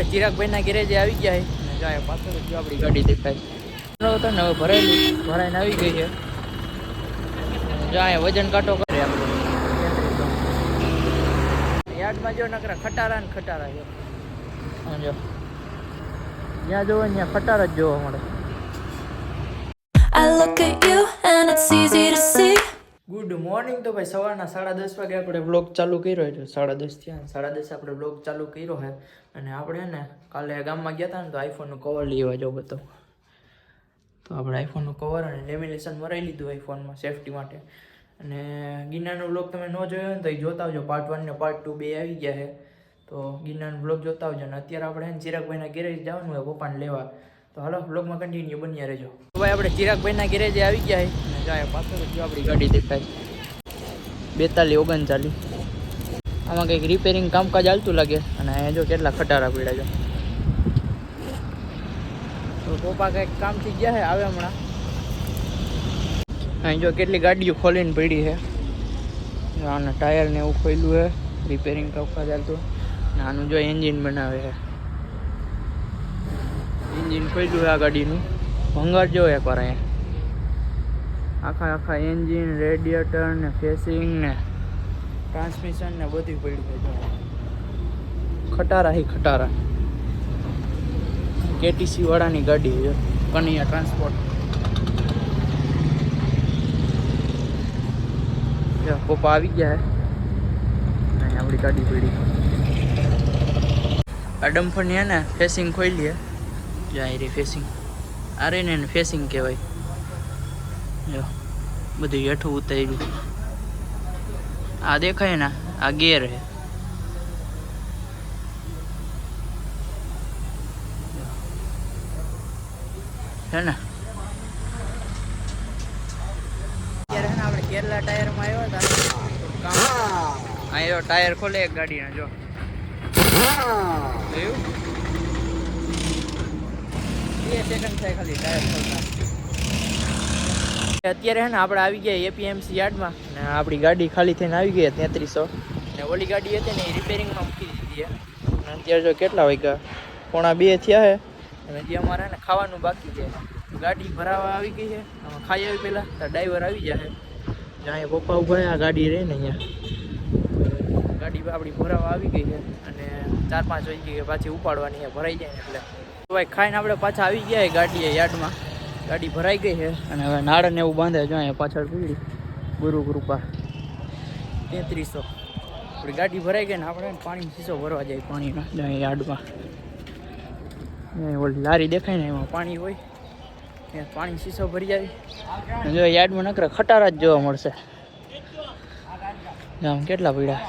આપણે ચિરાગભાઈના ગેરેજે આવી ગયા છે જો આવી ગઈ છે. જો ખટારા ને ખટારા જો. જ્યાં જોવો ત્યાં ખટારા જ જોવા મળે. ગુડ મોર્નિંગ તો ભાઈ સવારના સાડા દસ વાગે આપણે બ્લોગ ચાલુ કર્યો છે. સાડા દસ થયા સાડા દસ આપણે બ્લોગ ચાલુ કર્યો છે. અને આપણે ને કાલે ગામમાં ગયા હતા ને તો આઈફોનનું કવર લેવા જો બધો તો આપણે આઈફોનનું કવર અને લેમિનેશન મરાઈ લીધું આઈફોનમાં સેફટી માટે. અને ગિરનારનો બ્લોગ તમે ન જોયો ને તો એ જોતા આવજો. પાર્ટ વન ને પાર્ટ ટુ બે આવી ગયા છે. તો ગિરનારનો બ્લોગ જોતા આવજો. અને અત્યારે આપણે ચિરાગભાઈના ગેરેજ જવાનું હોય પપ્પાને લેવા. તો હાલો બ્લોગમાં કન્ટિન્યુ બન્યા રહેજો. ભાઈ, આપણે ચિરાગભાઈના ગેરેજે આવી ગયા છે જાય પાછળ જો આપણી ગાડી દેખાય બેતાલીસ ઓગણચાલીસ. આમાં કંઈક રિપેરિંગ કામકાજ ચાલતું લાગે અને અહીંયા જો કેટલા ખટારા પીડા છે. તો પપ્પા કંઈક કામથી ગયા છે, આવે હમણાં. અહીં જો કેટલી ગાડીઓ ખોલીને પડી છે. આના ટાયર ને એવું ખોલ્યું છે રિપેરિંગ કામકાજ ચાલતું અને આનું જો એન્જિન બનાવે છે. એન્જિન ખોલ્યું આ ગાડીનું. ભંગાર જો એકવાર અહીંયા. આખા આખા એન્જિન રેડિયેટર ને ફેસિંગ ને ટ્રાન્સમિશન ને બધું પડ્યું ખટારા હી ખટારા. કેટીસી વાળાની ગાડી કનૈયા ટ્રાન્સપોર્ટ. પપ્પા આવી ગયા હે. આપણી ગાડી પડી. આ ડમ્ફરની હે ને, ફેસિંગ ખોલી હે. જાય ફેસિંગ આ રહીને ને ફેસિંગ કહેવાય. જો બધું હેઠું ઉતાર્યું. આ દેખાય ને આ ગેર હે હે ને? આપણે કેરલા ટાયરમાં આવ્યા હતા. આવ્યો ટાયર ખોલે એક ગાડીના જો. જોયું? સેકન્ડ થાય ખાલી ટાયર અત્યારે હે ને આપણે આવી ગયા એપીએમસી યાર્ડમાં ને આપણી ગાડી ખાલી થઈને આવી ગઈ તેત્રીસો. ને ઓલી ગાડી હતી ને એ રિપેરિંગમાં મૂકી દીધી અને અત્યારે જો કેટલા વાગ્યા? પોણા બે થયા છે. અને જે અમારે ને ખાવાનું બાકી છે. ગાડી ભરાવા આવી ગઈ છે. ખાઈ આવી પહેલાં, તો ડ્રાઈવર આવી જાય જ્યાં પપ્પા ઊભા આ ગાડી રહે ને અહીંયા. ગાડી આપણી ભરાવા આવી ગઈ છે. અને ચાર પાંચ વાગી ગઈ પાછી ઉપાડવાની ભરાઈ જાય ને એટલે. ભાઈ ખાઈને આપણે પાછા આવી ગયા ગાડી ગાડીએ યાર્ડમાં. ગાડી ભરાઈ ગઈ છે અને હવે નાળને એવું બાંધે જો પાછળ પીડી ગુરુ કૃપા. તેત્રીસો. આપણી ગાડી ભરાઈ ગઈ ને આપણે પાણી શીશો ભરવા જાય પાણીનો, જો અહીંયા યાર્ડમાં. ઓલી લારી દેખાય ને એમાં પાણી હોય. ત્યાં પાણી શીશો ભરી જાય. જો યાર્ડમાં નકરે ખટારા જ જોવા મળશે. આમ કેટલા પીડા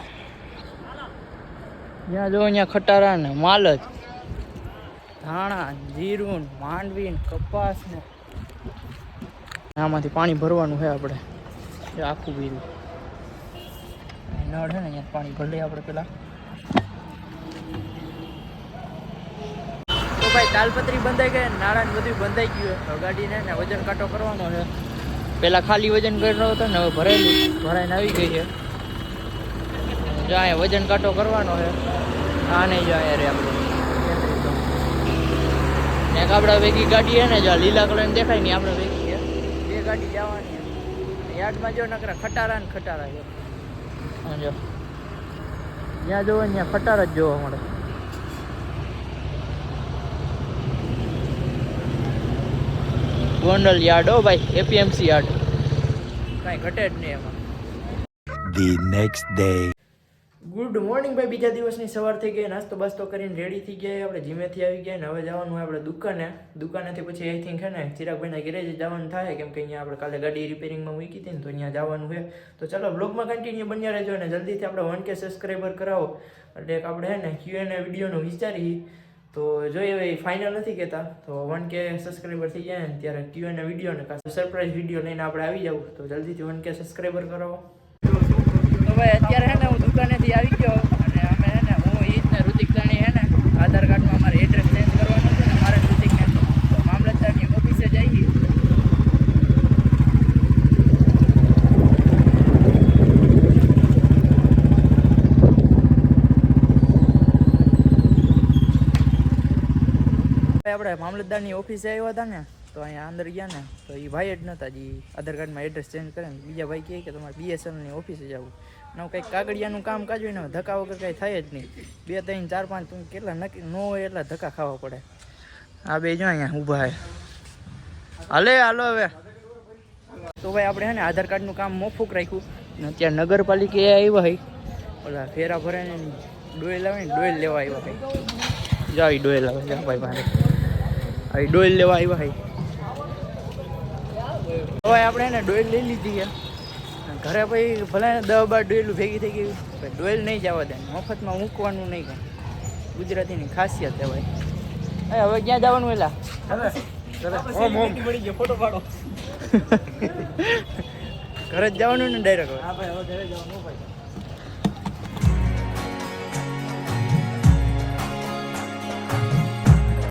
જ્યાં જો અહીંયા ખટારા ને માલ જ. ધાણા, જીરું માંડવી કપાસ ને આમાંથી પાણી ભરવાનું છે આપણે. એ આખું બીરું નળ છે ને, અહીંયા પાણી ભરી લઈએ આપણે પેલા. તો ભાઈ, તાલપત્રી બંધાઈ ગઈ નારાયણ બધું બંધાઈ ગયું છે. ગાડીને ને વજન કાંટો કરવાનો છે. પેલા ખાલી વજન કર્યો હતો ને, હવે ભરેલું, ભરાઈને આવી ગઈ છે. અહીંયા વજન કાંટો કરવાનો છે. આ નહીં જો અહીંયા રે આપણે. આપણે ભેગી ગાડી છે ને જો લીલા કલરની દેખાય નહીં આપણે ભેગી છે. બે ગાડી જવાની યાર્ડમાં જો નકરા ખટારા ને ખટારા છે. હા જો. જ્યાં જોવો ત્યાં ખટારા જ જોવા મળે. ગોંડલ યાર્ડ હો ભાઈ એપીએમસી યાર્ડ. કાંઈ ઘટે જ નહીં એમાં. The next day. Good morning ભાઈ, બીજા દિવસની સવાર થઈ ગઈ, નાસ્તો બાસ્તો કરીને રેડી થઈ ગયા આપણે, જીમેથી આવી ગયા ને હવે જવાનું હોય આપણે દુકાને. દુકાનેથી પછી આઈ થિંક હે ને ચિરાગભાઈના ગેરેજ જવાનું થાય, કેમ કે અહીંયા આપણે કાલે ગાડી રિપેરિંગમાં મૂકી હતી ને તો અહીંયા જવાનું છે. તો ચાલો બ્લોગમાં કન્ટિન્યુ બન્યા રહેજો અને જલ્દીથી આપણે વન કે સબસ્ક્રાઈબર કરાવો. એટલે આપણે હે ને ક્યુ એન વિડીયોનો વિચારી તો જોઈએ હવે ફાઇનલ નથી કહેતા. તો વન કે સબસ્ક્રાઈબર થઈ જાય ને ત્યારે ક્યુ એન વીડિયો ને સરપ્રાઈઝ વીડિયો લઈને આપણે આવી જવું તો જલ્દીથી વન કે સબસ્ક્રાઈબર કરાવો. ભાઈ અત્યારે હે ને હું દુકાનેથી આવી ગયો અને અમે હે ને હું ઈજ ને ઋતિક દાણી હે ને આધાર કાર્ડમાં અમારે એડ્રેસ ચેન્જ કરવાનું છે ને મારે ઋતિકને મામલતદારની ઓફિસે જઈએ આપણે મામલતદારની ઓફિસે આવ્યા હતા ને તો અહીંયા અંદર ગયા ને, તો એ ભાઈ જ નહોતા જે આધાર કાર્ડમાં એડ્રેસ ચેન્જ કરે ને, બીજા ભાઈ કહે કે તમારે બીએસએનએલની ઓફિસે જવું. ને કંઈક કાગળિયાનું કામ કાજ હોય ને ધક્કા વગર કાંઈ થાય જ નહીં. બે, ત્રણ, ચાર, પાંચ, તું કેટલા નક્કી, ન હોય એટલા ધક્કા ખાવા પડે. આ બે જો અહીંયા ઊભા હે હાલે, હાલો હવે. તો ભાઈ આપણે હે ને આધાર કાર્ડનું કામ મોફુક રાખ્યું. ને અત્યારે નગરપાલિકાએ આવ્યા હોય ઓલા ફેરા ભરે ને ડોયલ આવે ને ડોયલ લેવા આવ્યા હોય જાવ ડોયલ આવે જા ભાઈ મારે. આવી ડોયલ લેવા આવ્યા હોય હવે આપણે એને ડોયલ લઈ લીધી છે. ઘરે પછી ભલે દસ બાર ડોયલું ભેગી થઈ ગયું ડોયલ નહીં જવા દે મફતમાં મૂકવાનું નહીં કાંઈ. ગુજરાતીની ખાસિયત છે ભાઈ. એ હવે ક્યાં જવાનું એલા? ઘરે જ જવાનું ને ડાયરેક્ટ હા ભાઈ હવે ઘરે જવાનું ભાઈ.